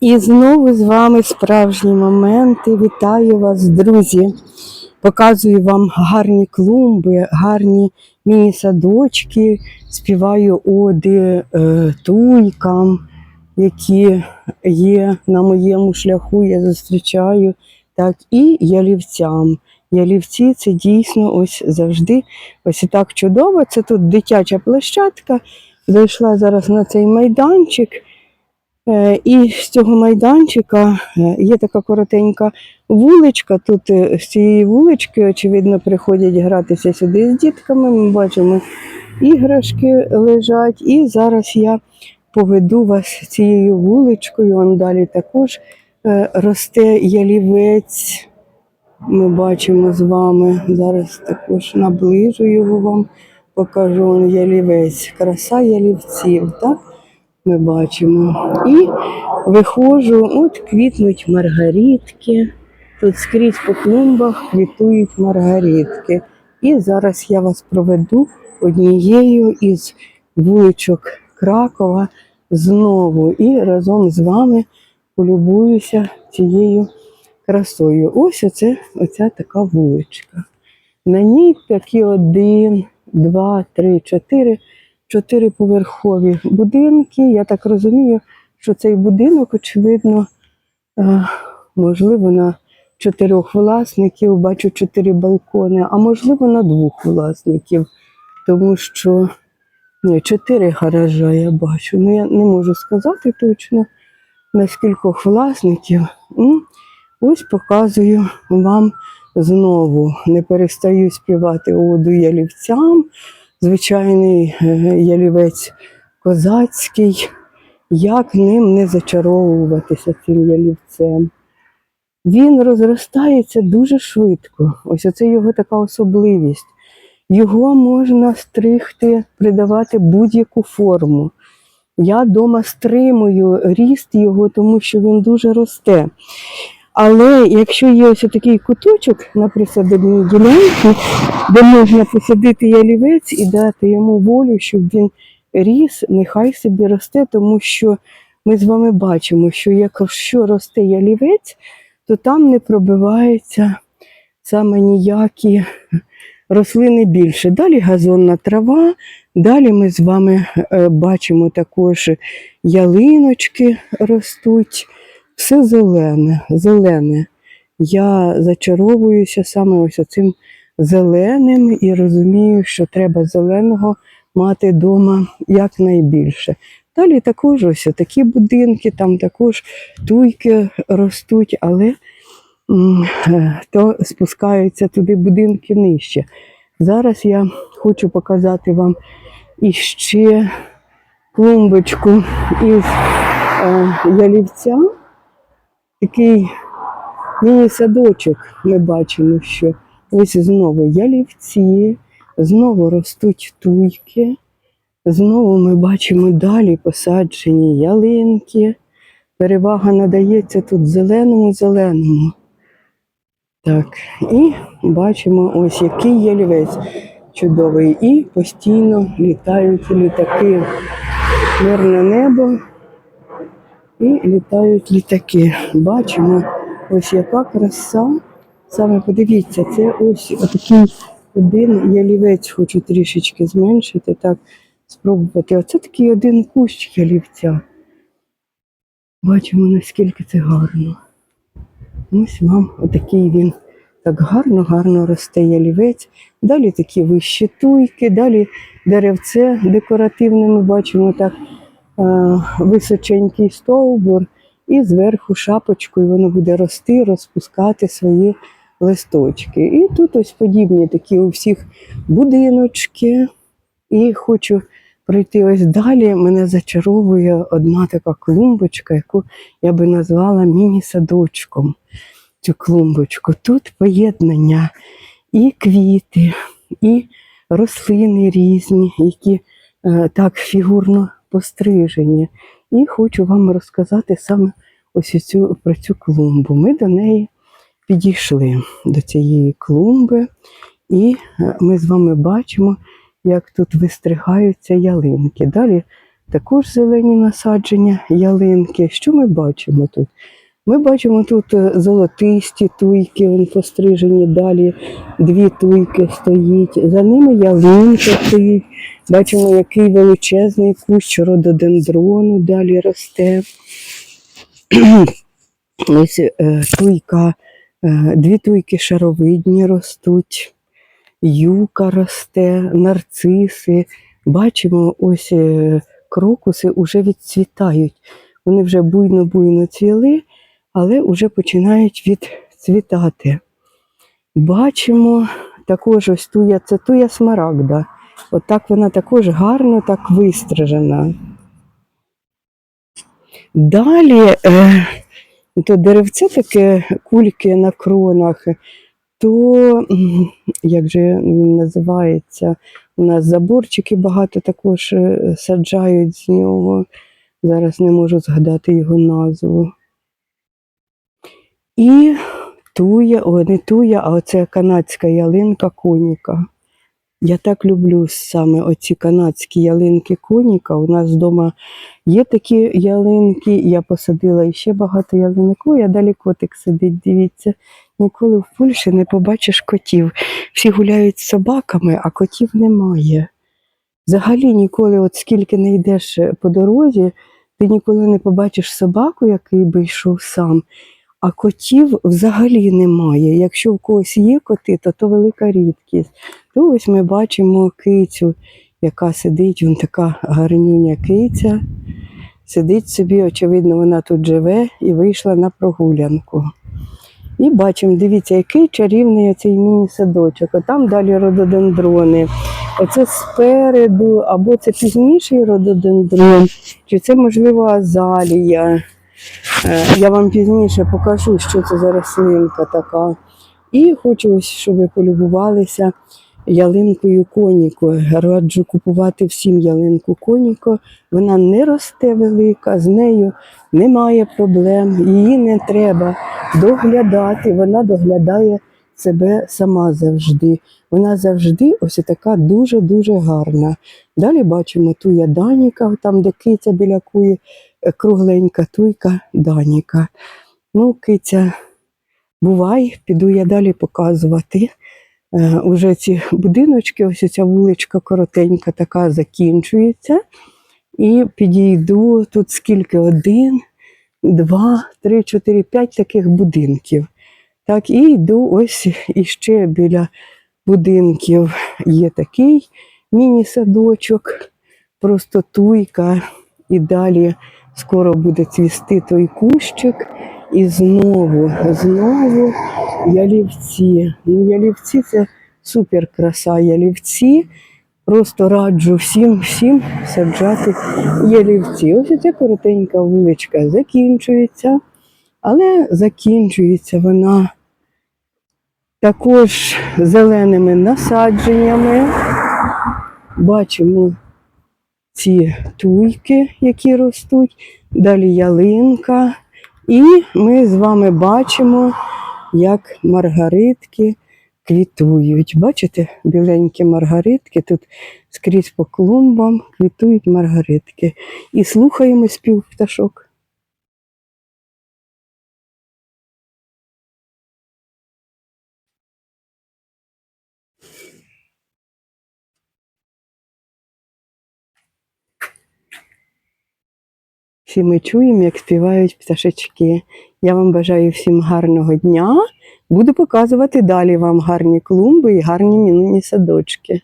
І знову з вами справжні моменти. Вітаю вас, друзі. Показую вам гарні клумби, гарні міні-садочки, співаю оди е, туйкам, які є на моєму шляху, я зустрічаю, так і ялівцям. Ялівці це дійсно ось завжди ось і так чудово. Це тут дитяча площадка. Зайшла зараз на цей майданчик. Е, І з цього майданчика е, є така коротенька вуличка. Тут е, з цієї вулички, очевидно, приходять гратися сюди з дітками. Ми бачимо, іграшки лежать. І зараз я поведу вас цією вуличкою. Он далі також росте ялівець. Ми бачимо з вами. Зараз також наближу його вам, покажу ялівець. Краса ялівців. так? Ми бачимо. І виходжу, от квітнуть маргаритки. Тут скрізь по клумбах квітують маргаритки. І зараз я вас проведу однією із вуличок Кракова знову і разом з вами полюбуюся цією красою. Ось оце, оця така вуличка. На ній такі один, два, три, чотири чотириповерхові будинки. Я так розумію, що цей будинок, очевидно, е, можливо, на чотирьох власників, бачу чотири балкони, а можливо, на двох власників, тому що ні, чотири гаража я бачу. Ну, я не можу сказати точно, на скількох власників. Ось показую вам знову. Не перестаю співати оду ялівцям звичайний е, ялівець козацький, як ним не зачаровуватися цим ялівцем. Він розростається дуже швидко. Ось оце його така особливість. Його можна стригти, придавати будь-яку форму. Я вдома стримую ріст його, тому що він дуже росте. Але якщо є ось такий куточок на присадибній ділянці, де можна посадити ялівець і дати йому волю, щоб він ріс, нехай собі росте, тому що ми з вами бачимо, що якщо росте ялівець, то там не пробиваються саме ніякі рослини більше. Далі газонна трава, далі ми з вами е, бачимо також ялиночки ростуть. Все зелене, зелене. Я зачаровуюся саме ось цим зеленим і розумію, що треба зеленого мати вдома якнайбільше. Далі також ось такі будинки, там також туйки ростуть, але то спускаються туди будинки нижче. Зараз я хочу показати вам іще клумбочку із е, ялівця такий міні-садочок. Ми бачимо, що ось знову ялівці, знову ростуть туйки, знову ми бачимо далі посаджені ялинки. Перевага надається тут зеленому-зеленому. Так, і бачимо ось який ялівець чудовий. І постійно літають літаки. Мирне небо і літають літаки. Бачимо, ось яка краса. Саме подивіться, це ось такий один ялівець, хочу трішечки зменшити, так, спробувати. Оце такий один кущ ялівця. Бачимо, наскільки це гарно. Ось вам отакий він так гарно-гарно росте ялівець. Далі такі вищі туйки, далі деревце декоративне ми бачимо так височенький стовбур, і зверху шапочкою воно буде рости, розпускати свої листочки. І тут ось подібні такі у всіх будиночки. І хочу пройти ось далі. Мене зачаровує одна така клумбочка, яку я би назвала міні-садочком. Цю клумбочку. Тут поєднання і квіти, і рослини різні, які е, так фігурно пострижені. І хочу вам розказати саме ось цю, про цю клумбу. Ми до неї підійшли до цієї клумби, і е, ми з вами бачимо, як тут вистригаються ялинки. Далі також зелені насадження, ялинки. Що ми бачимо тут? Ми бачимо тут е, золотисті туйки, вон пострижені далі, дві туйки стоїть. За ними ялинка стоїть. Бачимо, який величезний кущ рододендрону далі росте. Ось е, туйка, е, дві туйки шаровидні ростуть, юка росте, нарциси. Бачимо, ось крокуси вже відцвітають. Вони вже буйно-буйно цвіли, але вже починають відцвітати. Бачимо також ось туя, це туя смарагда. Отак вона також гарно так вистрижена. Далі е, то деревце таке кульки на кронах, то як же він називається? У нас заборчики багато також е, саджають з нього. Зараз не можу згадати його назву. І туя, о, не туя, а оце канадська ялинка коніка. Я так люблю саме оці канадські ялинки коніка. У нас вдома є такі ялинки, я посадила ще багато ялинок. Ой, а далі котик сидить, дивіться. Ніколи в Польщі не побачиш котів. Всі гуляють з собаками, а котів немає. Взагалі ніколи, от скільки не йдеш по дорозі, ти ніколи не побачиш собаку, який би йшов сам, а котів взагалі немає. Якщо в когось є коти, то то велика рідкість. То ось ми бачимо кицю, яка сидить, вон така гарнюня киця. Сидить собі, очевидно, вона тут живе і вийшла на прогулянку. І бачимо, дивіться, який чарівний оцей міні-садочок. А там далі рододендрони. Оце спереду, або це пізніший рододендрон, чи це, можливо, азалія. Е, Я вам пізніше покажу, що це за рослинка така. І хочу, щоб ви полюбувалися ялинкою коніко. Раджу купувати всім ялинку коніко. Вона не росте велика, з нею немає проблем, її не треба доглядати. Вона доглядає себе сама завжди. Вона завжди ось така дуже-дуже гарна. Далі бачимо туя Даніка, там, де киця біля куї, кругленька туйка Даніка. Ну, киця, бувай, піду я далі показувати. Е, уже ці будиночки, ось ця вуличка коротенька така закінчується. І підійду тут скільки один, два, три, чотири, п'ять таких будинків. Так, і йду ось іще біля будинків є такий міні-садочок, просто туйка, і далі скоро буде цвісти той кущик. І знову, знову ялівці. Ну, ялівці це супер краса. Ялівці. Просто раджу всім всім саджати ялівці. Ось ця коротенька вуличка закінчується, але закінчується вона також зеленими насадженнями. Бачимо ці туйки, які ростуть, далі ялинка. І ми з вами бачимо, як маргаритки квітують. Бачите, біленькі маргаритки тут скрізь по клумбам квітують маргаритки. І слухаємо спів пташок. Всі ми чуємо, як співають пташечки. Я вам бажаю всім гарного дня. Буду показувати далі вам гарні клумби і гарні мінні садочки.